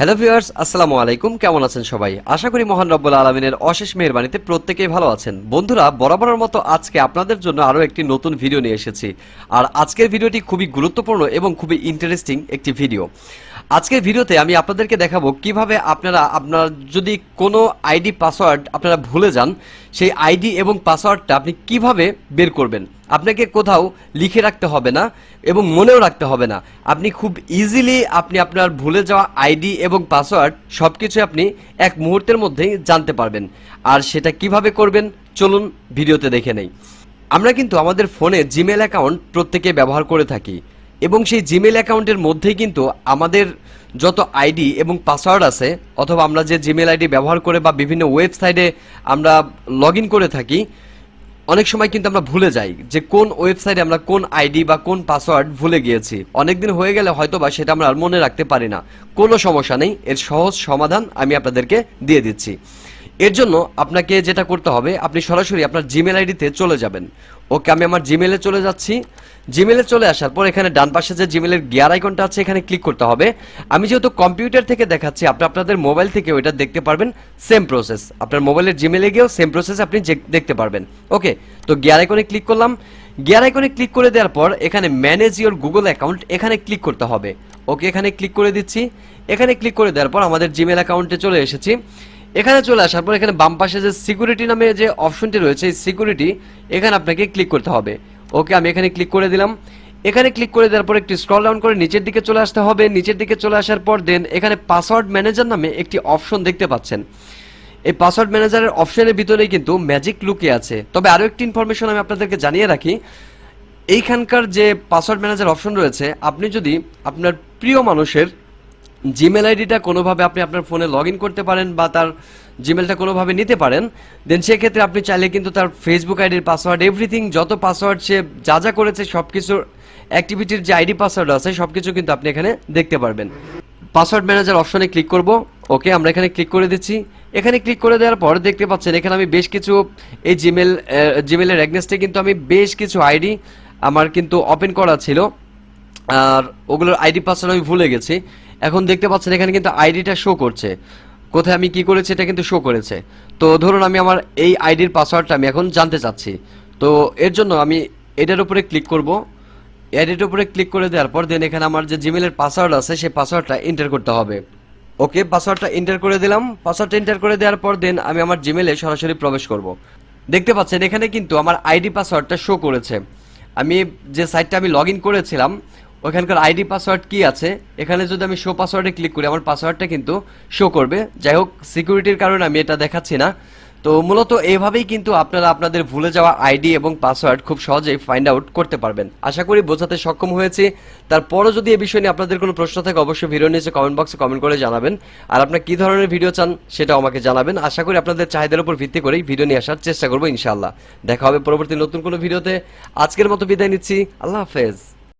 Hello viewers আসসালামু আলাইকুম। কেমন আছেন সবাই? আশা করি মহান রব্বুল আলমিনের অশেষ মেহরবানিতে প্রত্যেকেই ভালো আছেন। বন্ধুরা, বরাবরের মতো আজকে আপনাদের জন্য আরও একটি নতুন ভিডিও নিয়ে এসেছি। আর আজকের ভিডিওটি খুবই গুরুত্বপূর্ণ এবং খুবই ইন্টারেস্টিং একটি ভিডিও। আজকের ভিডিওতে আমি আপনাদেরকে দেখাবো কীভাবে আপনারা, আপনার যদি কোনো আইডি পাসওয়ার্ড আপনারা ভুলে যান, সেই আইডি এবং পাসওয়ার্ডটা আপনি কীভাবে বের করবেন? আপনাকে কোথাও লিখে রাখতে হবে না এবং মনেও রাখতে হবে না। আপনি খুব ইজিলি আপনি আপনার ভুলে যাওয়া আইডি এবং পাসওয়ার্ড সব কিছু আপনি এক মুহূর্তের মধ্যেই জানতে পারবেন। আর সেটা কীভাবে করবেন? চলুন ভিডিওতে দেখে নেই। আমরা কিন্তু আমাদের ফোনে জিমেল অ্যাকাউন্ট প্রত্যেকে ব্যবহার করে থাকি। এবং সেই জিমেল অ্যাকাউন্টের মধ্যেই কিন্তু আমাদের যত আইডি এবং পাসওয়ার্ড আছে, অথবা আমরা যে জিমেল আইডি ব্যবহার করে বা বিভিন্ন ওয়েবসাইটে আমরা লগ করে থাকি, অনেক সময় কিন্তু আমরা ভুলে যাই যে কোন ওয়েবসাইটে আমরা কোন আইডি বা কোন পাসওয়ার্ড ভুলে গিয়েছি। অনেকদিন হয়ে গেলে হয়তো বা সেটা আমরা আর মনে রাখতে পারি না। কোনো সমস্যা নেই, এর সহজ সমাধান আমি আপনাদেরকে দিয়ে দিচ্ছি। এর জন্য আপনাকে যেটা করতে হবে, আপনি সরাসরি আপনার জিমেল আইডিতে চলে যাবেন। ওকে, আমি আমার জিমেলে চলে যাচ্ছি। জিমেলে চলে আসার পর এখানে ডান পাশে যে জিমেলের গিয়ার আইকনটা আছে, এখানে ক্লিক করতে হবে। আমি যেহেতু কম্পিউটার থেকে দেখাচ্ছি, আপনি আপনাদের মোবাইল থেকে ওইটা দেখতে পারবেন সেম প্রসেস আপনার মোবাইলের জিমেলে গিয়েও সেম প্রসেস আপনি দেখতে পারবেন। ওকে, তো গিয়ার আইকনে ক্লিক করলাম। গিয়ার আইকনে ক্লিক করে দেওয়ার পর এখানে ম্যানেজ ইওর গুগল অ্যাকাউন্ট এখানে ক্লিক করতে হবে। ওকে, এখানে ক্লিক করে দিচ্ছি। এখানে ক্লিক করে দেওয়ার পর আমাদের জিমেল অ্যাকাউন্টে চলে এসেছি। এখানে চলে আসার পর এখানে বাম পাশে যে সিকিউরিটি নামে যে অপশনটি রয়েছে, এই সিকিউরিটি এখানে আপনাকে ক্লিক করতে হবে। ওকে, আমি এখানে ক্লিক করে দিলাম। এখানে ক্লিক করে দেওয়ার পর একটি স্ক্রল ডাউন করে নিচের দিকে চলে আসতে হবে। নিচের দিকে চলে আসার পর দেন এখানে পাসওয়ার্ড ম্যানেজার নামে একটি অপশন দেখতে পাচ্ছেন। এই পাসওয়ার্ড ম্যানেজারের অপশনের ভিতরেই কিন্তু ম্যাজিক লুকে আছে। তবে আরও একটি ইনফরমেশন আমি আপনাদেরকে জানিয়ে রাখি, এইখানকার যে পাসওয়ার্ড ম্যানেজার অপশন রয়েছে, আপনি যদি আপনার প্রিয় মানুষের জিমেল আইডিটা কোনোভাবে আপনি আপনার ফোনে লগ ইন করতে পারেন বা তার জিমেলটা কোনোভাবে নিতে পারেন দেন সেক্ষেত্রে আপনি চাইলে কিন্তু তার ফেসবুক আইডির পাসওয়ার্ড এভরিথিং যত পাসওয়ার্ড সে যা যা করেছে সব কিছুর অ্যাক্টিভিটির যে আইডি পাসওয়ার্ড আছে সব কিছু কিন্তু আপনি এখানে দেখতে পারবেন। পাসওয়ার্ড ম্যানেজার অপশনে ক্লিক করব। ওকে আমরা এখানে ক্লিক করে দিচ্ছি। এখানে ক্লিক করে দেওয়ার পর দেখতে পাচ্ছেন, এখানে আমি বেশ কিছু এই জিমেল জিমেলের অ্যাগনেস্টে কিন্তু আমি বেশ কিছু আইডি আমার কিন্তু ওপেন করা ছিল। আর ওগুলোর আইডি পাসওয়ার্ড আমি ভুলে গেছি। এখন দেখতে পাচ্ছেন এখানে কিন্তু আইডিটা শো করছে। কোথায় আমি কি করেছি এটা কিন্তু শো করেছে। তো ধরুন আমি আমার এই আইডির পাসওয়ার্ডটা আমি এখন জানতে চাচ্ছি। তো এর জন্য আমি এটার উপরে ক্লিক করব। এডিট উপরে ক্লিক করে দেওয়ার পর দেন এখানে আমার যে জিমেলের পাসওয়ার্ড আছে, সেই পাসওয়ার্ডটা এন্টার করতে হবে। ওকে পাসওয়ার্ডটা এন্টার করে দিলাম। পাসওয়ার্ডটা এন্টার করে দেওয়ার পর দেন আমি আমার জিমেলে সরাসরি প্রবেশ করব। দেখতে পাচ্ছেন এখানে কিন্তু আমার আইডি পাসওয়ার্ডটা শো করেছে। আমি যে সাইটটা আমি লগ ইন করেছিলাম ওখানকার আইডি পাসওয়ার্ড কি আছে? এখানে যদি আমি শো পাসওয়ার্ডে ক্লিক করি, আমার পাসওয়ার্ডটা কিন্তু শো করবে। যাই হোক সিকিউরিটির কারণে আমি এটা দেখাচ্ছি না। তো মূলত এইভাবেই কিন্তু আপনারা আপনাদের ভুলে যাওয়া আইডি এবং পাসওয়ার্ড খুব সহজেই ফাইন্ড আউট করতে পারবেন। আশা করি বোঝাতে সক্ষম হয়েছি। তারপরও যদি এই বিষয় নিয়ে আপনাদের কোনো প্রশ্ন থাকে, অবশ্যই ভিডিও নিচে কমেন্ট বক্সে কমেন্ট করে জানাবেন। আর আপনার কি ধরনের ভিডিও চান সেটাও আমাকে জানাবেন। আশা করি আপনাদের চাহিদার উপর ভিত্তি করেই ভিডিও নিয়ে আসার চেষ্টা করব ইনশাআল্লাহ। দেখা হবে পরবর্তী নতুন কোনো ভিডিওতে আজকের মতো বিদায় নিচ্ছি। আল্লাহ হাফেজ।